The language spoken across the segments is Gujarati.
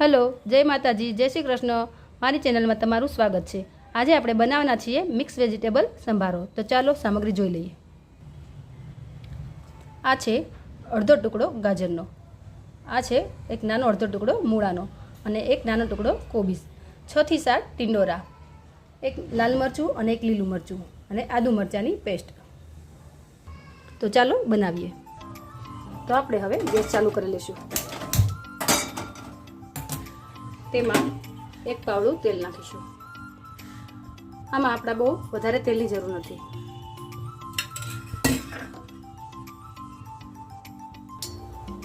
હેલો, જય માતાજી, જય શ્રી કૃષ્ણ. મારી ચેનલમાં તમારું સ્વાગત છે. આજે આપણે બનાવવાના છીએ મિક્સ વેજીટેબલ સંભારો. તો ચાલો સામગ્રી જોઈ લઈએ. આ છે અડધો ટુકડો ગાજરનો. આ છે એક નાનો અડધો ટુકડો મૂળાનો અને એક નાનો ટુકડો કોબીસ છથી સાત ટિંડોરા. એક લાલ મરચું અને એક લીલું મરચું અને આદુ મરચાંની પેસ્ટ. તો ચાલો બનાવીએ. તો આપણે હવે ગેસ ચાલુ કરી લઈશું. તેમાં એક પાવડું તેલ નાખીશું. આમાં આપણા બહુ વધારે તેલની જરૂર નથી.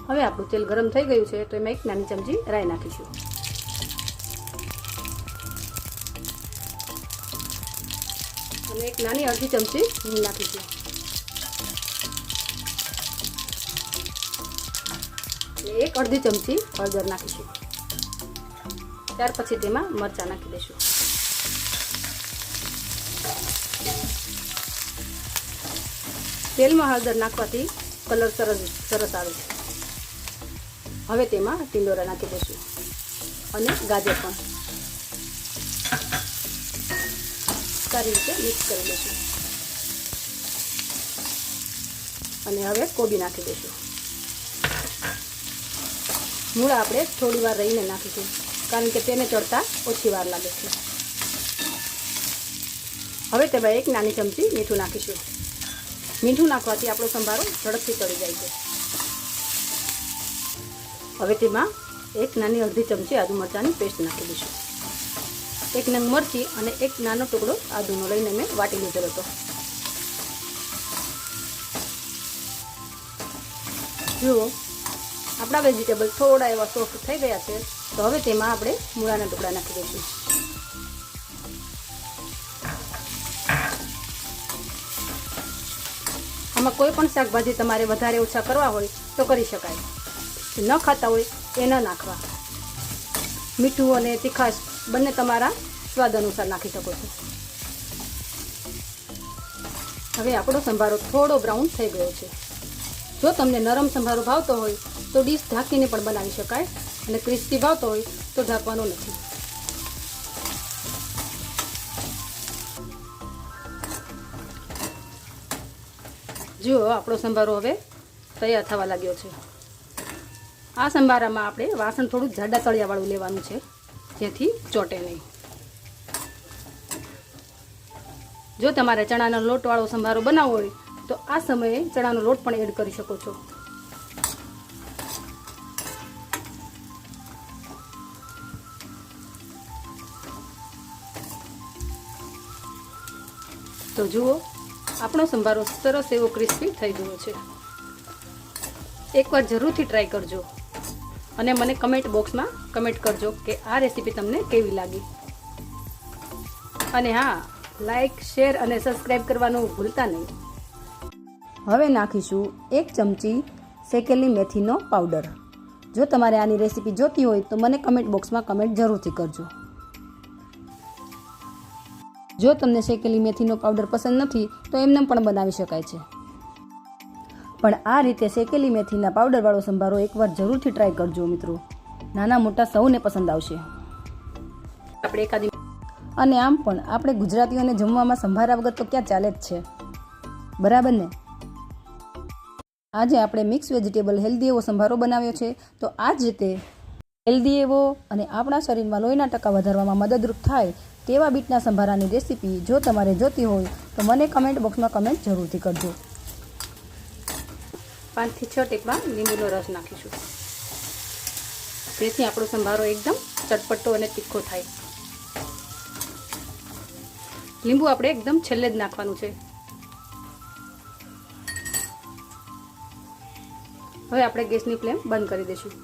હવે આપણું તેલ ગરમ થઈ ગયું છે, તો એમાં એક નાની ચમચી રાઈ નાખીશું. અને એક નાની અડધી ચમચી હિંગ નાખીશું. એક અડધી ચમચી હળદર નાખીશું. ત્યાર પછી તેમાં મરચાં નાખી દઈશું. તેલમાં હળદર નાખવાથી કલર સરસ સરસ આવે છે. હવે તેમાં ટીંડોરા નાખી દઈશું. અને ગાજર પણ. સારી રીતે મિક્સ કરી દઈશું. અને હવે કોબી નાખી દઈશું. મૂળા આપણે થોડી વાર રહીને નાખીશું. કારણ કે તેને ચડતા ઓછી વાર લાગે છે. હવે તેમાં એક નાની ચમચી મીઠું નાખીશું. મીઠું નાખવાથી આપણો સંભારો ઝડપથી ચડી જાય છે. હવે તેમાં એક નાની અડધી ચમચી આદુ મરચાંની પેસ્ટ નાખી દઈશું. એક નંગ મરચી અને એક નાનો ટુકડો આદુનો લઈને મેં વાટી લીધેલો હતો. જુઓ, આપણા વેજીટેબલ થોડા એવા સોફ્ટ થઈ ગયા છે. તો હવે તેમાં આપણે મૂળાના ટુકડા નાખી દઈશું. આમાં કોઈ પણ શાકભાજી તમારે વધારે ઓછા કરવા હોય તો કરી શકાય. ન ખાતા હોય એ ન નાખવા. મીઠું અને તીખાશ બંને તમારા સ્વાદ અનુસાર નાખી શકો છો. હવે આપણો સંભારો થોડો બ્રાઉન થઈ ગયો છે. જો તમને નરમ સંભારો ભાવતો હોય તો ડીશ ઢાંકીને પણ બનાવી શકાય. અને ક્રિસ્પી ભાવતો હોય તો ઢાંકવાનો નથી. જુઓ, આપણો સંભારો હવે તૈયાર થવા લાગ્યો છે. આ સંભારામાં આપણે વાસણ થોડું જાડા તળિયાવાળું લેવાનું છે, જેથી ચોટે નહીં. જો તમારે ચણાનો લોટવાળો સંભારો બનાવવો હોય, તો આ સમયે ચણાનો લોટ પણ એડ કરી શકો છો. તો જુઓ, આપણો સંભારો સરસ એવો ક્રિસ્પી થઈ ગયો છે. એકવાર જરૂરથી ટ્રાય કરજો અને મને કમેન્ટ બોક્સમાં કમેન્ટ કરજો કે આ રેસીપી તમને કેવી લાગી. અને હા લાઈક શેર અને સબસ્ક્રાઈબ કરવાનું ભૂલતા નહીં. હવે નાખીશું એક ચમચી શેકેલી મેથીનો પાવડર જો તમારે આની રેસીપી જોતી હોય તો મને કમેન્ટ બોક્સમાં કમેન્ટ જરૂરથી કરજો. જો તમને શેકેલી મેથીનો પાવડર પસંદ નથી, તો એમને પણ બનાવી શકાય છે. પણ આ રીતે શેકેલી મેથીના પાવડરવાળો સંભારો એકવાર જરૂરથી ટ્રાય કરજો મિત્રો. નાના મોટા સૌને પસંદ આવશે. આપણે એકાદી અને આમ પણ આપણે ગુજરાતીઓને જમવામાં સંભારા વગર તો ક્યાં ચાલે જ છે. બરાબર ને? આજે આપણે મિક્સ વેજીટેબલ હેલ્ધી એવો સંભારો બનાવ્યો છે, તો આ જ રીતે હેલ્ધી એવો અને આપણા શરીરમાં લોહીના ટકા વધારવામાં મદદરૂપ થાય તેવા બીટના સંભારાની રેસીપી જો તમારે જોતી હોય તો મને કમેન્ટ બોક્સમાં કમેન્ટ જરૂરથી કરજો. પાંચથી છ ટેકમાં લીંબુનો રસ નાખીશું. જેથી આપણો સંભારો એકદમ ચટપટો અને તીખો થાય. લીંબુ આપણે એકદમ છેલ્લે જ નાખવાનું છે. હવે આપણે ગેસની ફ્લેમ બંધ કરી દઈશું.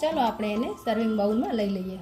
ચાલો આપણે એને સર્વિંગ બાઉલમાં લઈ લઈએ.